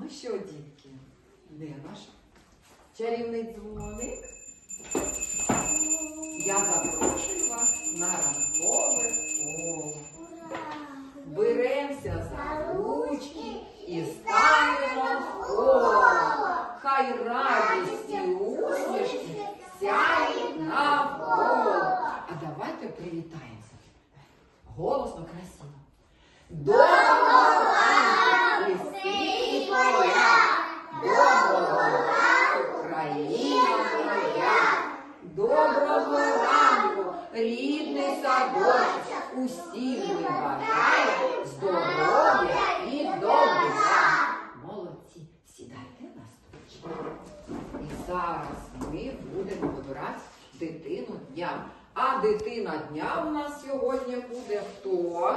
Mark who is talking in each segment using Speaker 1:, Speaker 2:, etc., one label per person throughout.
Speaker 1: Ну що, дітки, де наш чарівний дзвоник? Я запрошую вас на ранкове коло. Беремося за ручки і станемо в коло. Хай радісті усмішки сяють навколо. А давайте привітаємося. Голосно, красиво. Доброго ранку, рідний садочок! Усім ми бажаємо здоров'я і добра! Молодці! Сідайте на стульчик. І зараз ми будемо вибирати дитину дня. А дитина дня у нас сьогодні буде хто?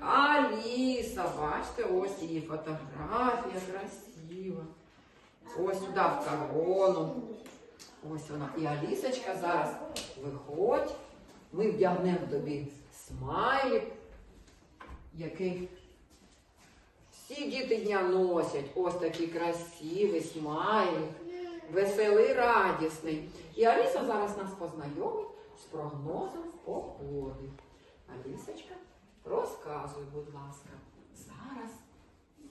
Speaker 1: Аліса, бачите, ось її фотографія красива. Ось сюди в корону. Ось вона. І Алісочка зараз виходь. Ми вдягнемо тобі смайлик, який всі діти дня носять. Ось такий красивий смайлик, веселий, радісний. І Аліса зараз нас познайомить з прогнозом погоди. Алісочка, розказуй, будь ласка. Зараз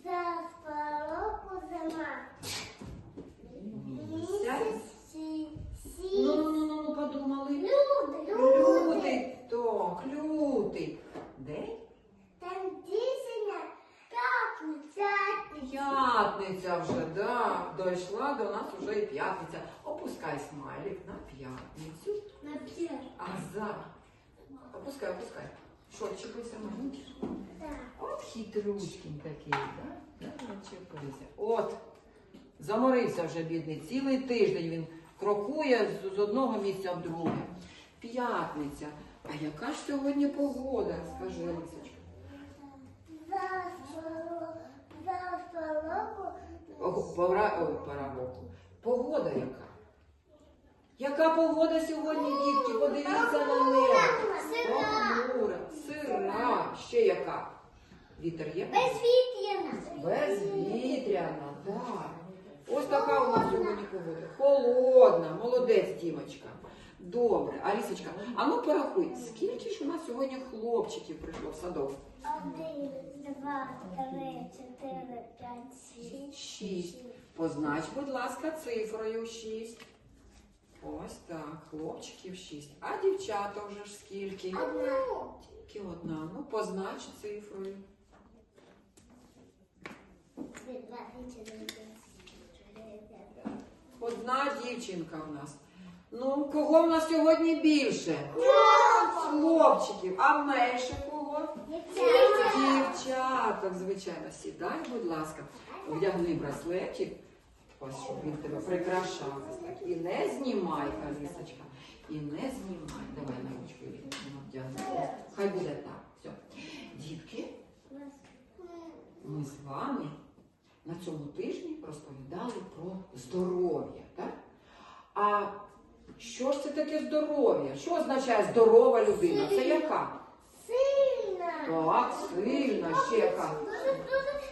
Speaker 2: Зараз пороку зима.
Speaker 1: місяць.
Speaker 2: Сі,
Speaker 1: Ну,
Speaker 2: сі.
Speaker 1: ну, ну, ну, ну, подумали.
Speaker 2: Люди, люди.
Speaker 1: Лютий, так, лютий. День?
Speaker 2: Там дійсня п'ятниця.
Speaker 1: П'ятниця вже, да. Дійшла до нас вже і п'ятниця. Опускай смайлик на п'ятницю.
Speaker 2: На п'ять.
Speaker 1: А за. Опускай, опускай. Що, чіпися маленький?
Speaker 2: Так.
Speaker 1: От хитрючкін такий, да? Да. От. Заморився вже бідний. Цілий тиждень він крокує з, з одного місця в друге. П'ятниця. А яка ж сьогодні погода? Скажи, Алісочка.
Speaker 2: Зараз пороку. Зараз пороку.
Speaker 1: О, Пора, року. Погода яка? Яка погода сьогодні, дітки? Подивіться на небо.
Speaker 2: Сира.
Speaker 1: Похмура, сира. Ще яка? Вітер є?
Speaker 2: Безвітряна.
Speaker 1: Безвітряна, так. Ось така у нас сьогодні погода. Холодна, молодець, Дімочка. Добре, Алісочка, а ну порахуй, скільки ж у нас сьогодні хлопчиків прийшло в садок?
Speaker 2: Один, два, три, чотири, п'ять, шість.
Speaker 1: Шість. Познач, будь ласка, цифрою 6. Ось так, хлопчиків 6. А дівчата вже ж скільки?
Speaker 2: Одна.
Speaker 1: Тільки одна. Ну, познач цифрою. Одна дівчинка у нас. Ну, кого в нас сьогодні більше? Хлопчиків. А менше кого? Дівчаток, звичайно. Сідай, будь ласка. Вдягни браслетик. Ось, щоб він тебе прикрашав. І не знімай, Алісочка. І не знімай. Давай на ручку вдягни. Хай буде так. Все. Дітки, ми з вами на цьому тижні розповідали про здоров'я. Так? А що ж це таке здоров'я? Що означає здорова людина? Це яка?
Speaker 2: Сильна.
Speaker 1: Так, сильна, ще яка?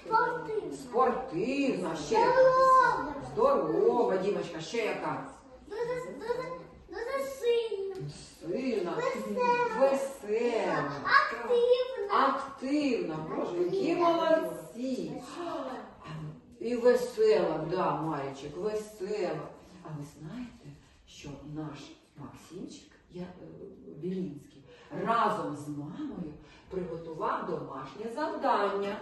Speaker 2: Спортивна.
Speaker 1: Спортивна, ще яка?
Speaker 2: Здорова.
Speaker 1: Здорова, Дімочка, ще яка?
Speaker 2: Дуже, дуже, дуже сильна.
Speaker 1: Сильна,
Speaker 2: Весела.
Speaker 1: весела,
Speaker 2: Активна.
Speaker 1: активна, Боже, які молодці. І весела, да, Марічик, весела. А ви знаєте, що наш Максимчик я, е, Білінський разом з мамою приготував домашнє завдання.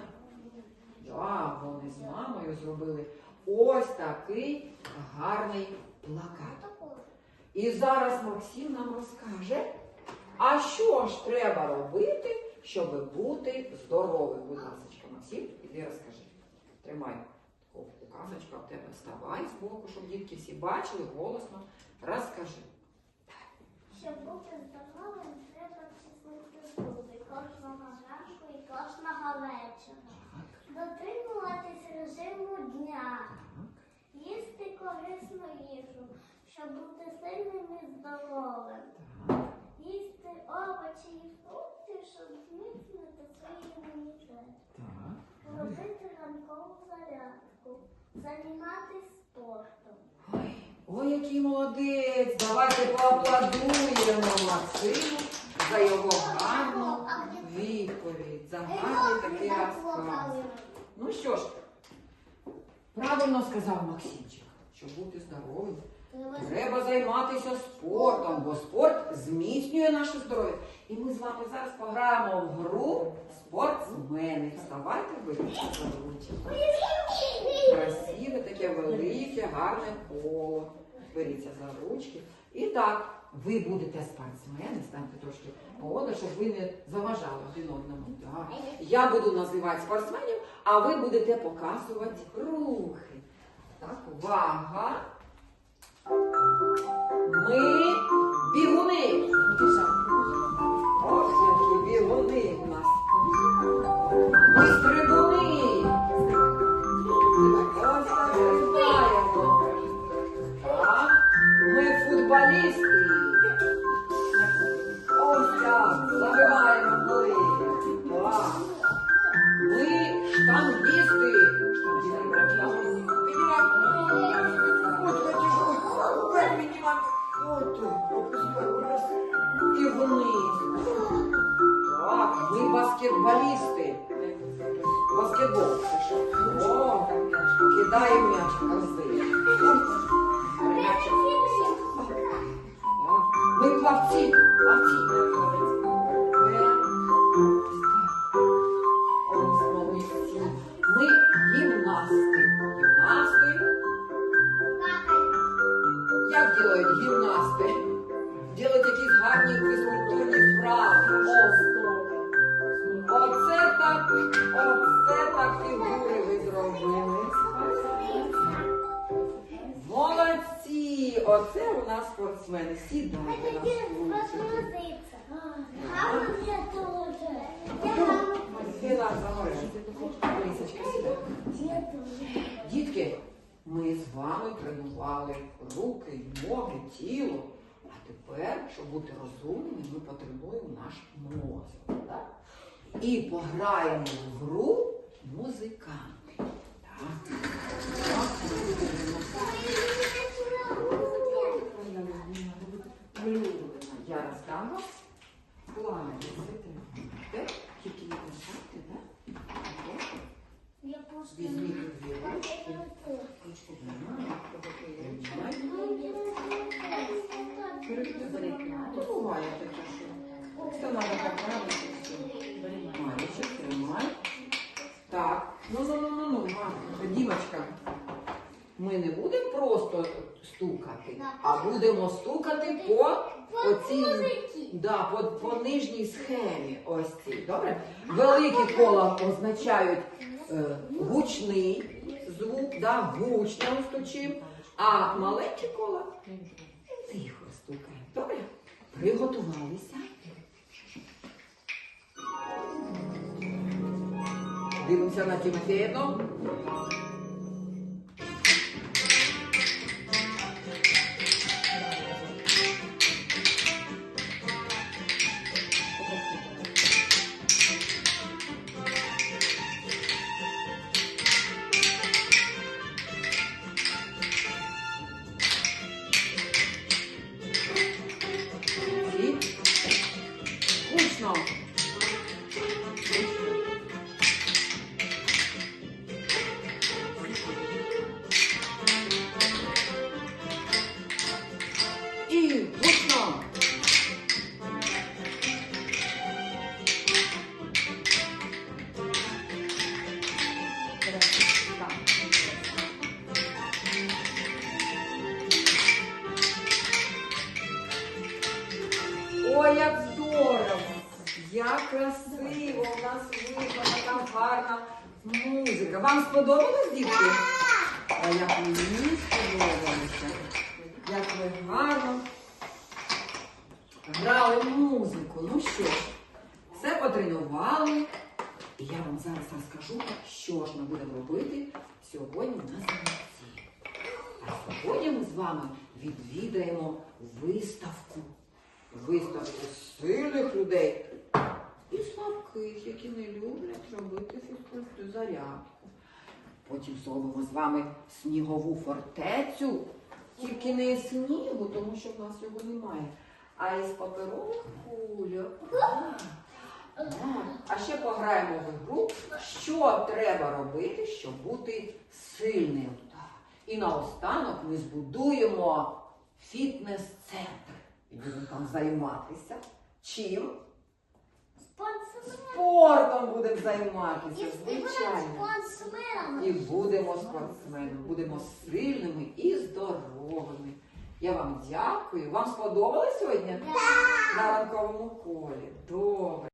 Speaker 1: Да, вони з мамою зробили ось такий гарний плакат. І зараз Максим нам розкаже, а що ж треба робити, щоб бути здоровим. Будь ласка, Максим, іди розкажи. Тримай таку указочку, в тебе вставай з боку, щоб дітки всі бачили, голосно. Розкажи.
Speaker 2: Щоб бути здоровим, треба чистити зуби кожного ранку і кожного вечора. Дотримуватись режиму дня,
Speaker 1: Так,
Speaker 2: їсти корисну їжу, щоб бути сильним і здоровим.
Speaker 1: так.
Speaker 2: Їсти овочі і фрукти, щоб зміцнити свій імунітет. Робити ранкову зарядку, займатися спортом.
Speaker 1: Ой, який молодець! Давайте поаплодуємо Максиму за його гарну відповідь, за гарний такий розказ. Ну що ж, правильно сказав Максимчик, щоб бути здоровим. Треба займатися спортом, бо спорт зміцнює наше здоров'я. І ми з вами зараз пограємо в гру спортсмени. Вставайте, беріть за. Красиве, таке велике, гарне коло. Беріться за ручки. І так, ви будете спортсмени, станьте трошки поодаль, щоб ви не заважали один одному. Так. Я буду називати спортсменів, а ви будете показувати рухи. Так, увага! Ми бігуни. Ох, які бігуни у нас. Ми стрибуни. Ми так фігури ви зробили. Молодці! Оце у нас спортсмени. Сідайте на сідай. Дітки, ми з вами тренували руки, ноги, тіло. А тепер, щоб бути розумними, ми потренуємо наш мозок. Так? І пограємо в гру музиканти. Так. Я вас. Плани. Тільки не писати, так? Візьміть дві ручки. Ручку Ну, буває таке, що це треба поправити. все. Мальчик, тримай. Так, ну ну ну ну ну, Марко, Дімочка. Ми не будемо просто стукати, а будемо стукати по оцій, да, по, по нижній схемі. Ось ці. Добре? Великі кола означають е, гучний звук, да, гучно стучим, а маленькі кола тихо стукаємо. Добре? Приготувалися. Дивимося на Ой, як здорово! Як красиво! У нас вийшла така гарна музика. Вам сподобалось, дітки? А як мені сподобалося. Як ви гарно грали музику. Ну що ж, все потренували. І я вам зараз розкажу, що ж ми будемо робити сьогодні на занятті. А сьогодні ми з вами відвідаємо виставку. Виставку сильних людей і слабких, які не люблять робити фізкультуру зарядку. Потім зробимо з вами снігову фортецю, тільки не із снігу, тому що в нас його немає, а із паперових кульок. А ще пограємо в ігру, що треба робити, щоб бути сильним. І наостанок ми збудуємо фітнес-центр. І будемо там займатися. Чим?
Speaker 2: Спортсмен.
Speaker 1: Спортом будемо займатися, звичайно.
Speaker 2: спортсменом.
Speaker 1: І будемо спортсменами, будемо сильними і здоровими. Я вам дякую. Вам сподобалось сьогодні на ранковому колі? Добре.